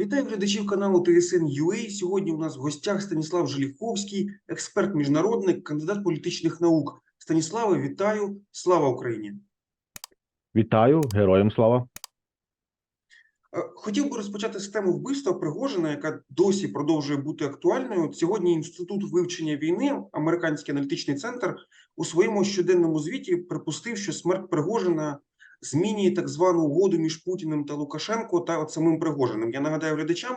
Вітаю глядачів каналу ТСН UA. Сьогодні у нас в гостях Станіслав Желіховський, експерт міжнародник, кандидат політичних наук. Станіславе, вітаю! Слава Україні! Вітаю, героям слава. Е, Хотів би розпочати з теми вбивства Пригожина, яка досі продовжує бути актуальною. От Сьогодні інститут вивчення війни, американський аналітичний центр, у своєму щоденному звіті припустив, що смерть Пригожина змінює так звану угоду між Путіним та Лукашенко та от самим Пригожиним. Я нагадаю глядачам,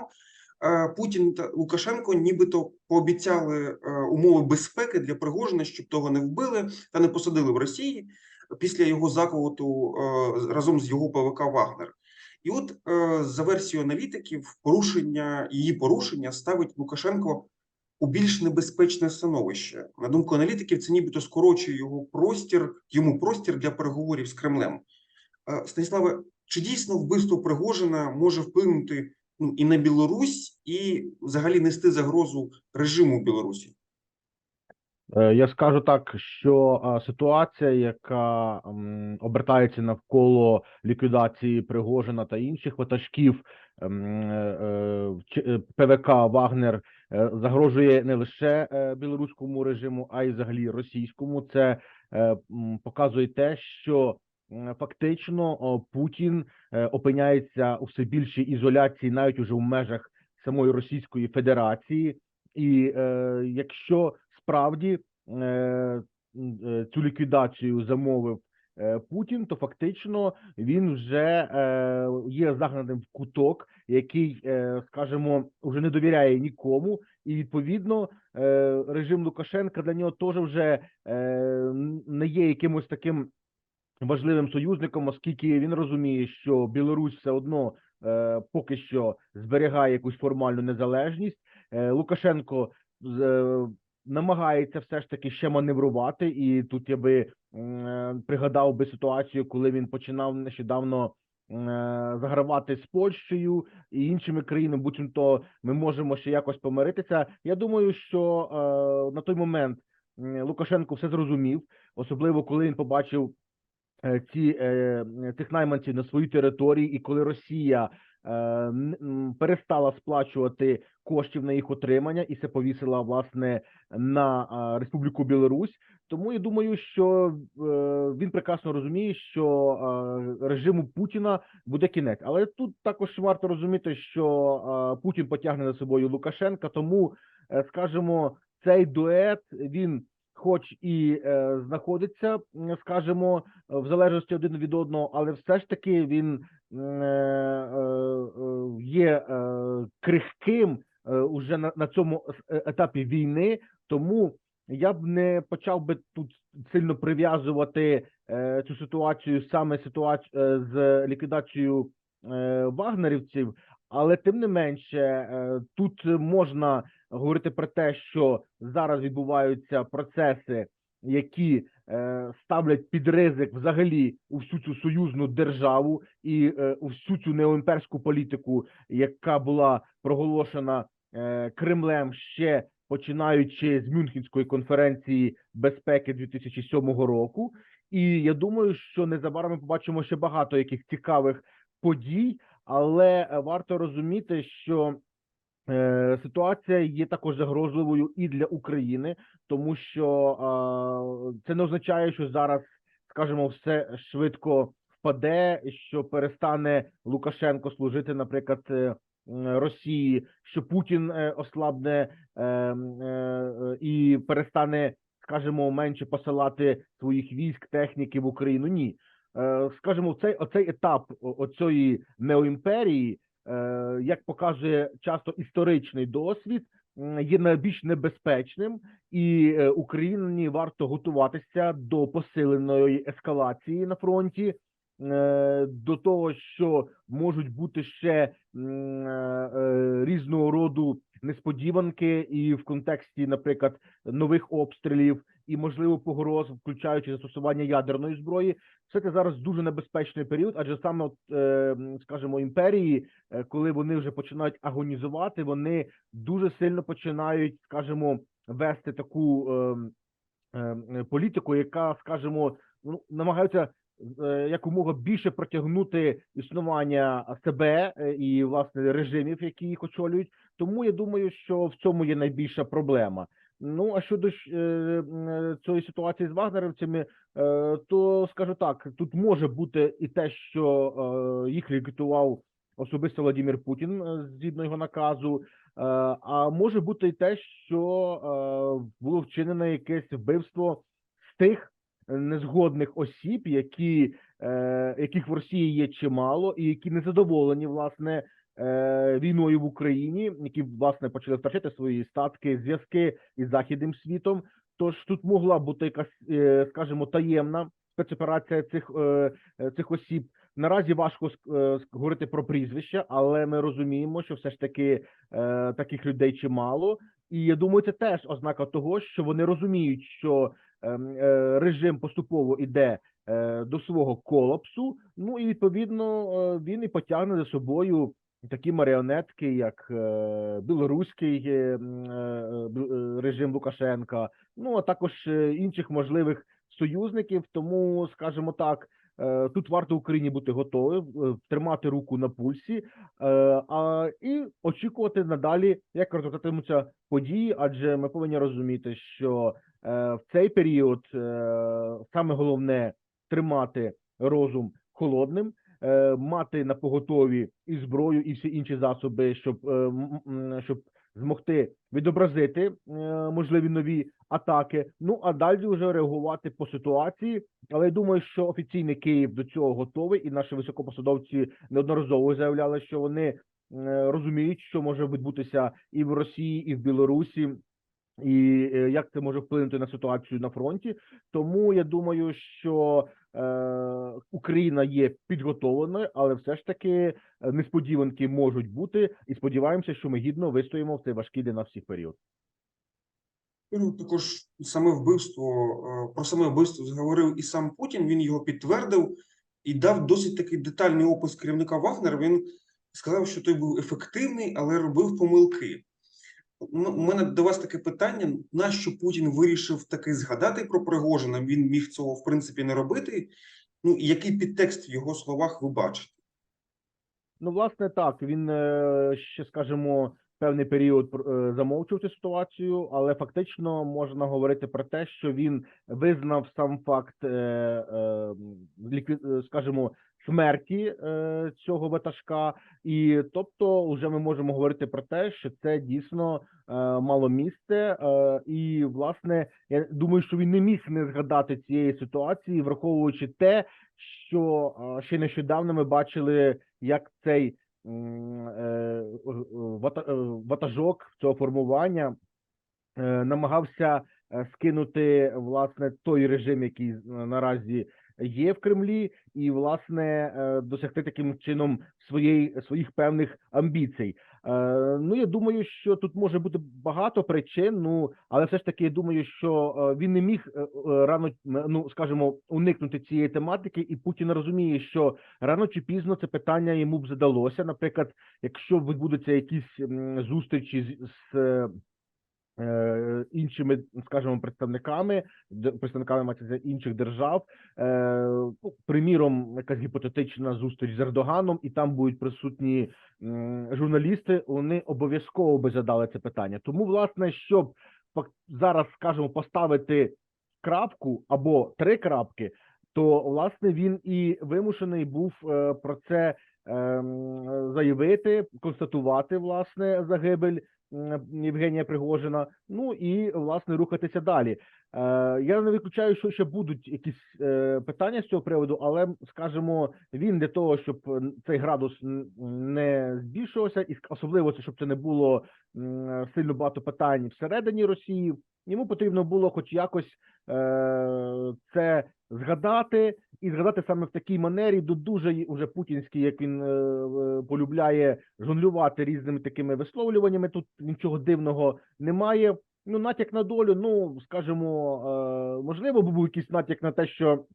е, Путін та Лукашенко нібито пообіцяли е, умови безпеки для Пригожина, щоб того не вбили та не посадили в Росії після його заколоту е, разом з його ПВК Вагнер. І от за версією аналітиків, порушення її порушення ставить Лукашенко у більш небезпечне становище. На думку аналітиків, це нібито скорочує його простір, йому простір для переговорів з Кремлем. Е, Станіславе, чи дійсно вбивство Пригожина може вплинути ну, і на Білорусь, і взагалі нести загрозу режиму Білорусі? Е, Я скажу так, що ситуація, яка обертається навколо ліквідації Пригожина та інших ватажків е, ПВК Вагнер загрожує не лише білоруському режиму, а й взагалі російському. Це показує те, що фактично Путін е, опиняється у все більшій ізоляції, навіть уже в межах самої Російської Федерації. І е, якщо справді е, е, цю ліквідацію замовив е, Путін, то фактично він вже е, є загнаним в куток, який, е, скажімо, вже не довіряє нікому, і відповідно е, режим Лукашенка для нього теж вже е, не є якимось таким важливим союзником, оскільки він розуміє, що Білорусь все одно е, поки що зберігає якусь формальну незалежність. Е, Лукашенко е, намагається все ж таки ще маневрувати, і тут я би е, пригадав би ситуацію, коли він починав нещодавно е, загравати з Польщею і іншими країнами, буцімто ми можемо ще якось помиритися. Я думаю, що е, на той момент Лукашенко все зрозумів, особливо коли він побачив ці е, цих найманців на своїй території, і коли Росія е, перестала сплачувати коштів на їх отримання і це повісила власне на Республіку Білорусь. Тому я думаю, що е, він прекрасно розуміє, що е, режиму Путіна буде кінець. Але тут також варто розуміти, що е, Путін потягне за собою Лукашенка, тому е, скажімо, цей дует він. Хоч і е, знаходиться, скажімо, в залежності один від одного, але все ж таки він м, е, е, е, є е, крихким е, уже на, на цьому е, етапі війни. Тому я б не почав би тут сильно прив'язувати е, цю ситуацію саме ситуацію з ліквідацією е, вагнерівців. Але тим не менше, е, тут можна говорити про те, що зараз відбуваються процеси, які е, ставлять під ризик взагалі всю цю союзну державу і е, всю цю неоімперську політику, яка була проголошена е, Кремлем ще починаючи з Мюнхенської конференції безпеки 2007 року. І я думаю, що незабаром ми побачимо ще багато яких цікавих подій, але е, варто розуміти, що Е, ситуація є також загрозливою і для України, тому що це не означає, що зараз, скажімо, все швидко впаде, що перестане Лукашенко служити, наприклад, е, Росії, що Путін ослабне і перестане, скажімо, менше посилати своїх військ, техніки в Україну. Ні, скажімо, цей оцей етап оцієї неоімперії е, як показує часто історичний досвід, є найбільш небезпечним, і е, Україні варто готуватися до посиленої ескалації на фронті, е, до того, що можуть бути ще е, е, різного роду несподіванки, і в контексті, наприклад, нових обстрілів і можливо погроз, включаючи застосування ядерної зброї. Все це зараз дуже небезпечний період, адже саме, от, е, скажімо, імперії е, коли вони вже починають агонізувати, вони дуже сильно починають, скажімо, вести таку ем, політику, яка, скажімо, ну намагаються е, якомога більше протягнути існування себе е, і власне режимів, які їх очолюють. Тому я думаю, що в цьому є найбільша проблема. Ну а щодо е, е, цієї ситуації з вагнерівцями, е, то скажу так: тут може бути і те, що їх рекрутував особисто Владимир Путін згідно його наказу. А може бути і те, що було вчинено якесь вбивство з тих незгодних осіб, які, яких в Росії є чимало, і які не задоволені власне війною в Україні, які власне почали втрачати свої статки, зв'язки із західним світом. Тож тут могла бути якась, е, скажімо, таємна спецоперація цих, е, е, цих осіб. Наразі важко е, говорити про прізвища, але ми розуміємо, що все ж таки е, таких людей чимало. І я думаю, це теж ознака того, що вони розуміють, що ем, е, режим поступово іде е, до свого колапсу. Ну і відповідно е, він і потягне за собою такі маріонетки, як е, білоруський е, е, режим Лукашенка, ну а також інших можливих союзників. Тому, скажімо так, тут варто Україні бути готовим, тримати руку на пульсі, а і очікувати надалі, як розвиватимуться події, адже ми повинні розуміти, що в цей період саме головне тримати розум холодним, мати на поготові і зброю, і всі інші засоби, щоб, е, щоб змогти відобразити е, можливі нові атаки. Ну а далі вже реагувати по ситуації. Але я думаю, що офіційний Київ до цього готовий, і наші високопосадовці неодноразово заявляли, що вони е, розуміють, що може відбутися і в Росії, і в Білорусі. І е, як це може вплинути на ситуацію на фронті? Тому я думаю, що е, Україна є підготовленою, але все ж таки е, несподіванки можуть бути, і сподіваємося, що ми гідно вистоїмо в цей важкий для нас всіх період. Також саме вбивство, е, про саме вбивство зговорив і сам Путін, він його підтвердив і дав досить такий детальний опис керівника Вагнера. Він сказав, що той був ефективний, але робив помилки. У мене до вас таке питання: нащо Путін вирішив таки згадати про Пригожина? Він міг цього в принципі не робити. Ну і який підтекст в його словах ви бачите? Ну, власне, так він е, ще скажімо, певний період е, цю ситуацію, але фактично можна говорити про те, що він визнав сам факт, е, скажімо, смерті е, цього ватажка, і тобто, вже ми можемо говорити про те, що це дійсно е, мало місце, е, і власне я думаю, що він не міг не згадати цієї ситуації, враховуючи те, що ще нещодавно ми бачили, як цей е, вата- ватажок цього формування намагався скинути власне той режим, який наразі є в Кремлі, і власне е, досягти таким чином своєї своїх певних амбіцій. Е, Ну я думаю, що тут може бути багато причин. Ну але все ж таки я думаю, що е, він не міг рано ну скажімо, уникнути цієї тематики, і Путін розуміє, що рано чи пізно це питання йому б задалося. Наприклад, якщо відбудуться якісь зустрічі з, іншими, скажімо, представниками, представниками мається інших держав, е, ну, приміром, якась гіпотетична зустріч з Ердоганом, і там будуть присутні журналісти, вони обов'язково би задали це питання. Тому, власне, щоб зараз, скажімо, поставити крапку або три крапки, то власне він і вимушений був е, про це ем, заявити, констатувати власне загибель Євгенія Пригожина. Ну і власне рухатися далі. Е, я не виключаю, що ще будуть якісь е, питання з цього приводу, але скажімо, він для того, щоб цей градус не збільшувався, і особливо це, щоб це не було сильно багато питань всередині Росії. Йому потрібно було, хоч якось е, це згадати, і згадати саме в такій манері, до дуже уже путінській, як він е, полюбляє жонглювати різними такими висловлюваннями. Тут нічого дивного немає. Ну, натяк на долю, ну скажімо, е, можливо, був якийсь натяк на те, що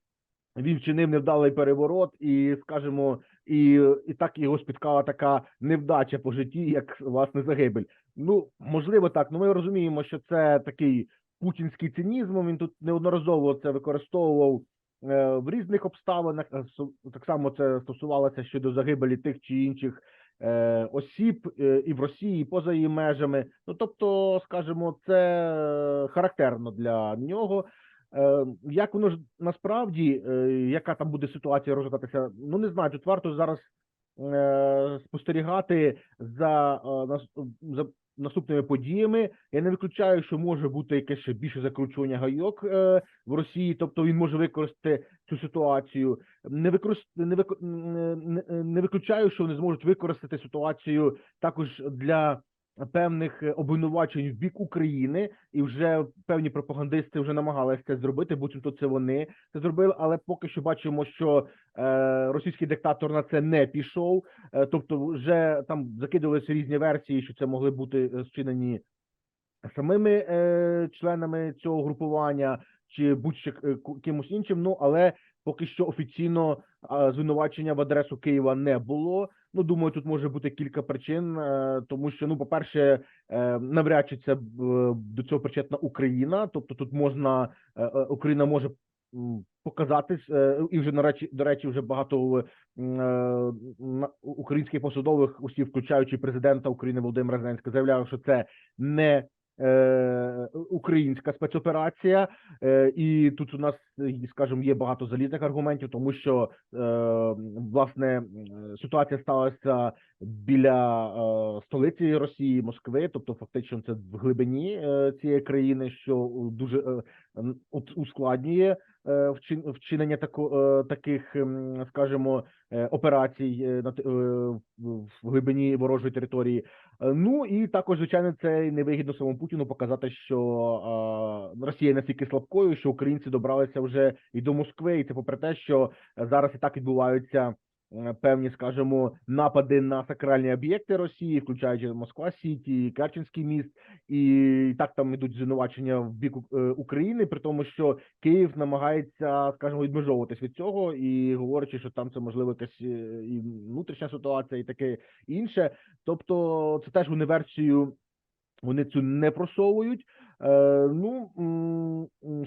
він вчинив невдалий переворот, і скажімо, і, і так його спіткала така невдача по житті, як власне загибель. Ну можливо, так. Ну ми розуміємо, що це такий путінський цинізм. Він тут неодноразово це використовував в різних обставинах. е, Так само це стосувалося щодо загибелі тих чи інших е, осіб е, і в Росії, і поза її межами. Ну тобто, скажімо, це е, характерно для нього. Е, Як воно ж насправді, е, яка там буде ситуація розвиватися? Ну не знаю. Тут варто зараз е, спостерігати за, е, за наступними подіями. Я не виключаю, що може бути якесь ще більше закручування гайок е, в Росії, тобто він може використати цю ситуацію. Не використ... не, вик... не, не- виключаю, що вони зможуть використати ситуацію також для певних е, обвинувачень в бік України, і вже певні пропагандисти вже намагалися це зробити, буцімто це вони це зробили. Але поки що бачимо, що е, російський диктатор на це не пішов. Е, тобто, вже там закидувалися різні версії, що це могли бути е, зчинені самими е, членами цього групування чи будь-ще е, іншим. Ну але поки що офіційно звинувачення в адресу Києва не було. Ну думаю, тут може бути кілька причин, е, тому що ну, по-перше, е, навряд чи це е, до цього причетна Україна. Тобто, тут можна Україна може показатись, і вже на до речі, вже багато українських посадових усіх, включаючи президента України Володимира Зеленського, заявляли, що це не українська спецоперація, е, і тут у нас, е, скажімо, є багато залізних аргументів, тому що е, власне ситуація сталася біля е, столиці Росії, Москви, тобто фактично це в глибині е, цієї країни, що дуже е, ускладнює е, вчин- вчинення тако, е, таких, скажімо, е, операцій е, е, в глибині ворожої території. Е, Ну і також, звичайно, це невигідно самому Путіну показати, що е, Росія настільки слабкою, що українці добралися вже і до Москви, і це попри те, що зараз і так відбуваються е, певні, скажімо, напади на сакральні об'єкти Росії, включаючи Москва Сіті, Керченський міст, і так там ідуть звинувачення в бік е, України, при тому, що Київ намагається, скажімо, відмежовуватись від цього і говорячи, що там це можливо якась е, і внутрішня ситуація, і таке інше. Тобто, це теж вони версію вони цю не просовують. Е, ну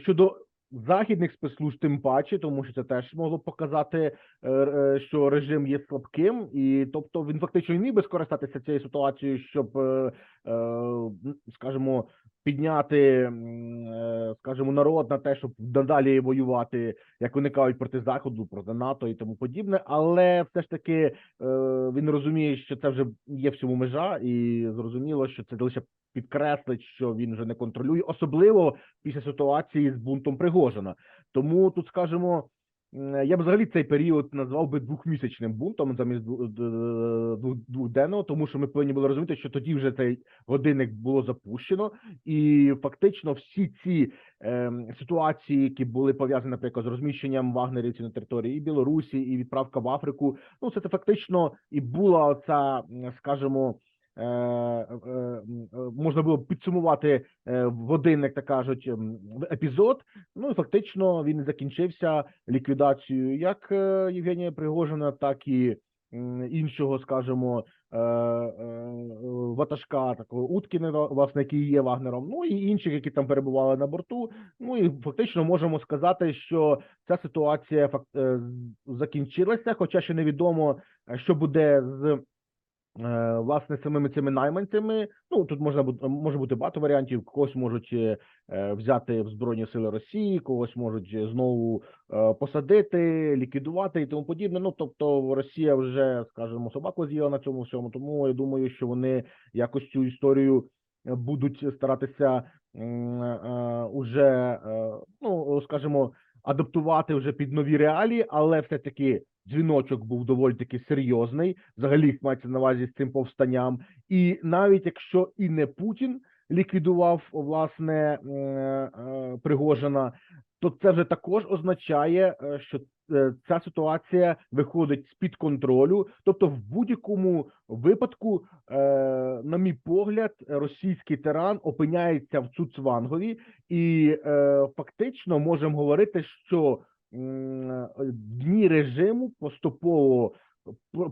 щодо західних спецслужб, тим паче, тому що це теж могло показати, е, е, що режим є слабким, і тобто він фактично і міг би скористатися цією ситуацією, щоб, е, скажімо, підняти, е, скажімо, народ на те, щоб надалі воювати, як вони кажуть, проти заходу, проти НАТО і тому подібне. Але все ж таки е, він розуміє, що це вже є всьому межа, і зрозуміло, що це лише підкреслить, що він вже не контролює, особливо після ситуації з бунтом Пригожина. Тому тут скажімо, я б взагалі цей період назвав би двохмісячним бунтом замість двох- двохденного, тому що ми повинні були розуміти, що тоді вже цей годинник було запущено, і фактично всі ці ем, ситуації, які були пов'язані, наприклад, з розміщенням вагнерівців на території і Білорусі, і відправка в Африку. Ну, це, це фактично і була ця, м, скажімо, е, е, е, можна було підсумувати е, в годинник, так кажуть, епізод. Ну і фактично він закінчився ліквідацією як е, Євгенія Пригожина, так і іншого, скажімо, е, е, ватажка такого Уткіна, власне, який є Вагнером, ну і інших, які там перебували на борту. Ну і фактично можемо сказати, що ця ситуація е, закінчилася, хоча ще невідомо, е, що буде з е, власне самими цими найманцями. Ну тут можна може бути багато варіантів. Когось можуть е, е, взяти в збройні сили Росії, когось можуть е, знову е, посадити, ліквідувати і тому подібне. Ну тобто Росія вже, скажімо, собаку з'їла на цьому всьому. Тому я думаю, що вони якось цю історію е, будуть старатися е, уже, е, ну скажімо, адаптувати вже під нові реалії, але все таки дзвіночок був доволі таки серйозний. Взагалі мається на увазі з цим повстанням. І навіть якщо і не Путін ліквідував власне е, Пригожина, то це вже також означає, е, що е, ця ситуація виходить з під контролю. Тобто, в будь-якому випадку, е, на мій погляд, російський тиран опиняється в Цуцвангові, і е, фактично можемо говорити, що е, дні режиму поступово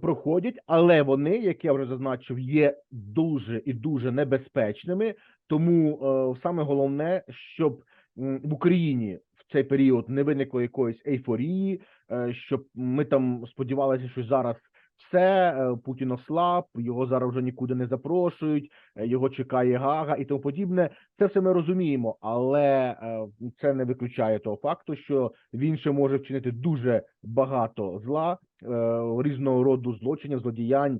проходять, але вони, як я вже зазначив, є дуже і дуже небезпечними. Тому е, саме головне, щоб в Україні в цей період не виникло якоїсь ейфорії, е, щоб ми там сподівалися, що зараз все е, Путін ослаб, його зараз вже нікуди не запрошують, е, його чекає Гага і тому подібне. Це все ми розуміємо, але е, це не виключає того факту, що він ще може вчинити дуже багато зла, різного роду злочинів, злодіянь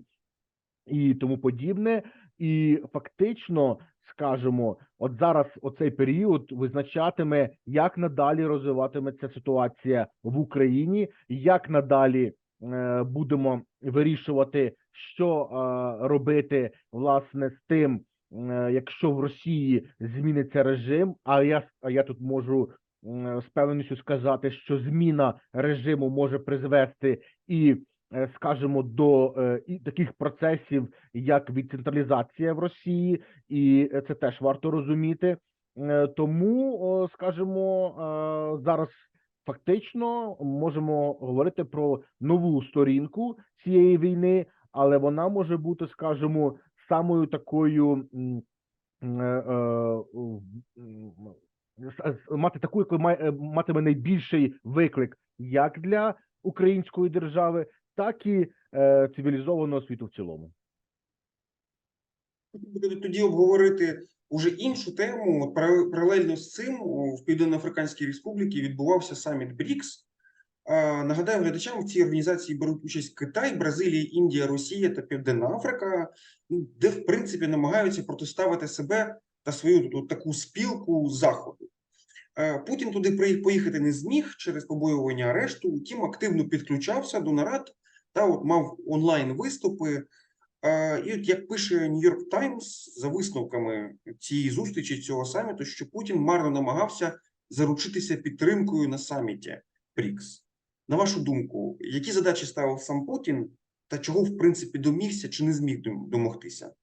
і тому подібне. І фактично, скажімо, от зараз оцей період визначатиме, як надалі розвиватиметься ситуація в Україні, як надалі будемо вирішувати, що е, робити власне з тим, е, якщо в Росії зміниться режим. А я я тут можу з певністю сказати, що зміна режиму може призвести і, е, скажімо, до е, і таких процесів, як відцентралізація в Росії, і е, це теж варто розуміти. Е, Тому, скажімо, е, зараз фактично можемо говорити про нову сторінку цієї війни, але вона може бути, скажімо, самою такою е, е, с- мати таку, яку е, матиме найбільший виклик як для української держави, так і е, цивілізованого світу в цілому. Тоді обговорити уже іншу тему. От Паралельно з цим в Південно-Африканській Республіці відбувався саміт БРІКС. Нагадаю глядачам, в цій організації беруть участь Китай, Бразилія, Індія, Росія та Південна Африка, де в принципі намагаються протиставити себе та свою тут таку спілку заходу. Путін туди поїхати не зміг через побоювання арешту, втім активно підключався до нарад та от мав онлайн виступи. Е, І як пише York Times за висновками цієї зустрічі цього саміту, що Путін марно намагався заручитися підтримкою на саміті БРІКС. На вашу думку, які задачі ставив сам Путін, та чого в принципі домігся чи не зміг домогтися?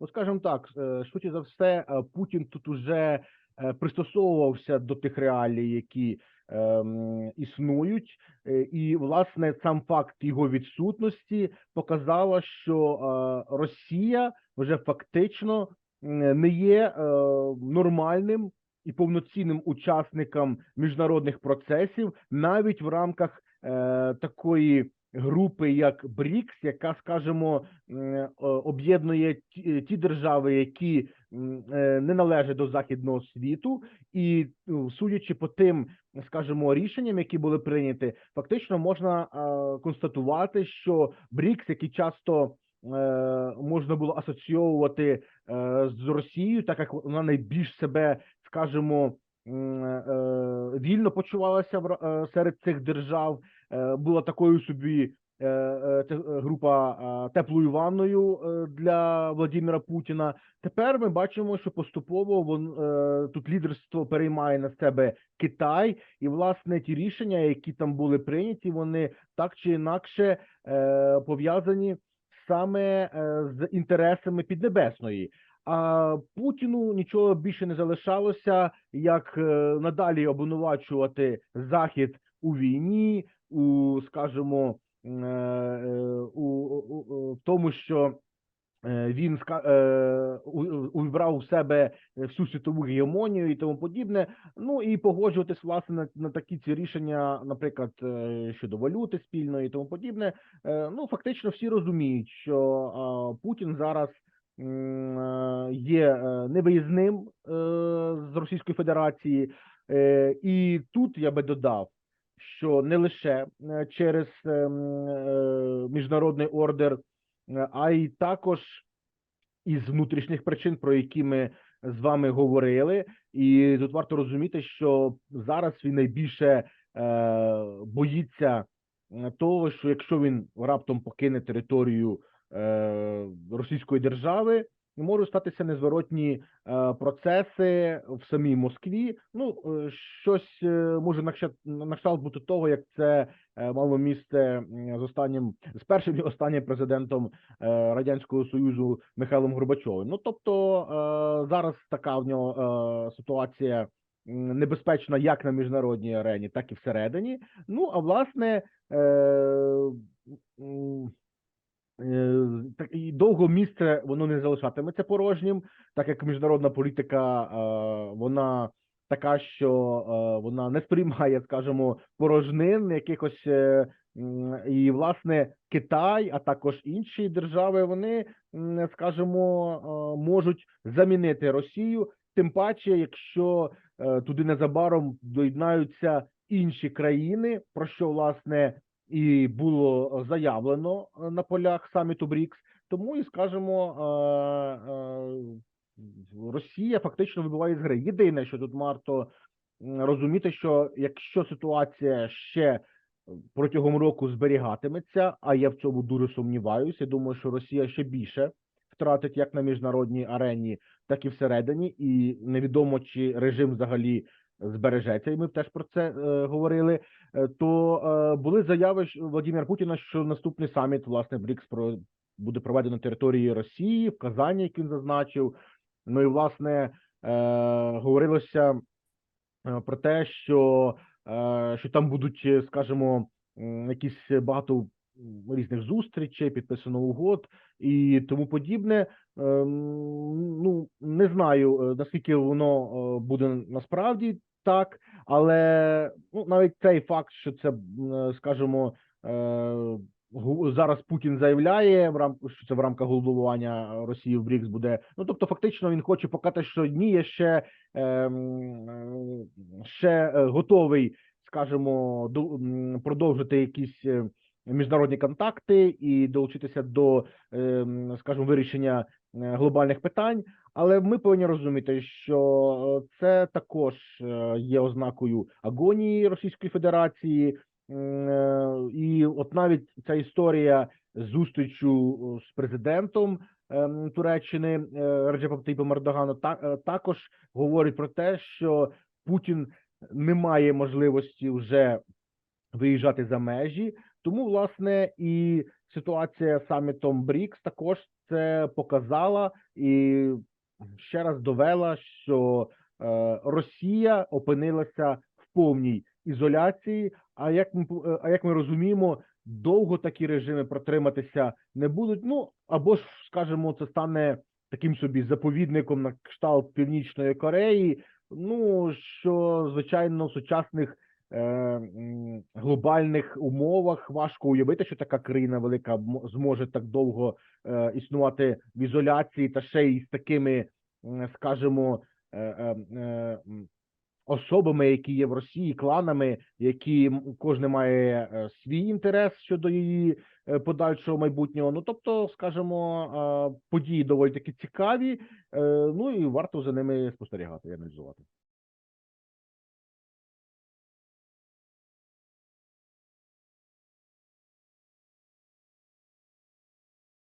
Ну, скажімо так, е, швидше за все, е, Путін тут уже е, пристосовувався до тих реалій, які існують, Е, і власне сам факт його відсутності показала, що е, Росія вже фактично не є е, нормальним і повноцінним учасником міжнародних процесів, навіть в рамках такої групи, як БРІКС, яка, скажімо, об'єднує ті, держави, які не належать до західного світу, і ну, судячи по тим, скажімо, рішенням, які були прийняті, фактично можна е, констатувати, що БРІКС, які часто е, можна було асоціювати е, з Росією, так як вона найбільш себе, скажімо, е, вільно почувалася е, серед цих держав, е, була такою собі е, е, е, група е, теплою ванною е, для Владимира Путіна. Тепер ми бачимо, що поступово вон е, тут лідерство переймає на себе Китай, і власне ті рішення, які там були прийняті, вони так чи інакше е, пов'язані саме е, з інтересами Піднебесної. А Путіну нічого більше не залишалося, як е, надалі обвинувачувати Захід у війні, у скажімо, е, е, у, у, у- в тому, що е, він е, увібрав у себе всю світову гегемонію і тому подібне. Ну і погоджуватись власне на, на такі ці рішення, наприклад, е, щодо валюти спільної і тому подібне. Е, Ну фактично всі розуміють, що Путін зараз е, є е, невиїзним е, з Російської Федерації, Е, і тут я би додав, що не лише е, через ем, е, міжнародний ордер, е, а й також із внутрішніх причин, про які ми з вами говорили, і тут варто розуміти, що зараз він найбільше боїться того, що якщо він раптом покине територію Російської держави, можуть статися незворотні е, процеси в самій Москві. Ну е, щось е, може на кшталт- бути того, як це мало місце з останнім з першим і останнім президентом радянського союзу Михайлом Горбачовим. Ну тобто зараз така в нього ситуація небезпечна як на міжнародній арені, так і всередині. Ну а власне. Е, і довго місце воно не залишатиметься порожнім, так як міжнародна політика е, вона така, що е, вона не сприймає, скажімо, порожнин якихось. е, І власне Китай, а також інші держави, вони, скажімо, е, можуть замінити Росію. Тим паче, якщо е, туди незабаром доєднаються інші країни, про що власне і було заявлено е, на полях саміту БРІКС. Тому і скажімо, е, е, Росія фактично вибиває з гри. Єдине, що тут варто розуміти, що якщо ситуація ще протягом року зберігатиметься, а я в цьому дуже сумніваюся. Думаю, що Росія ще більше втратить як на міжнародній арені, так і всередині, і невідомо чи режим взагалі збережеться. І ми теж про це е, говорили. Е, то е, були заяви Владимира Путіна, що наступний саміт власне БРІКС про буде проведено на території Росії в Казані, як він зазначив. Ну і власне е, говорилося е, про те, що, е, що там будуть, е, скажімо, якісь багато різних зустрічей, підписано угод і тому подібне. Ем, Ну не знаю е, наскільки воно е, буде насправді так, але ну навіть цей факт, що це е, скажімо, зараз Путін заявляє в рам... що це в рамках головування Росії в БРІКС буде. Ну тобто, фактично, він хоче показати, що ні, ще, ем, ще е, готовий, скажімо, до, продовжити якісь міжнародні контакти і долучитися до, ем, скажімо, вирішення е, глобальних питань. Але ми повинні розуміти, що е, це також е, є ознакою агонії Російської Федерації. І от навіть ця історія з зустрічю е, з президентом ем, Туреччини Ердоганом та, е, також говорить про те, що Путін не має можливості вже виїжджати за межі. Тому, власне, і ситуація з самітом БРІКС також це показала і ще раз довела, що е, Росія опинилася в повній ізоляції. А як ми е, а як ми розуміємо, довго такі режими протриматися не будуть. Ну або ж, скажімо, це стане таким собі заповідником на кшталт Північної Кореї. Ну що звичайно в сучасних глобальних умовах важко уявити, що така країна велика зможе так довго е, існувати в ізоляції, та ще й з такими, скажімо, е, е, е, особами, які є в Росії, кланами, які кожен має е, свій інтерес щодо її е, подальшого майбутнього. Ну тобто, скажімо, е, події доволі таки цікаві. е, Ну і варто за ними спостерігати і аналізувати.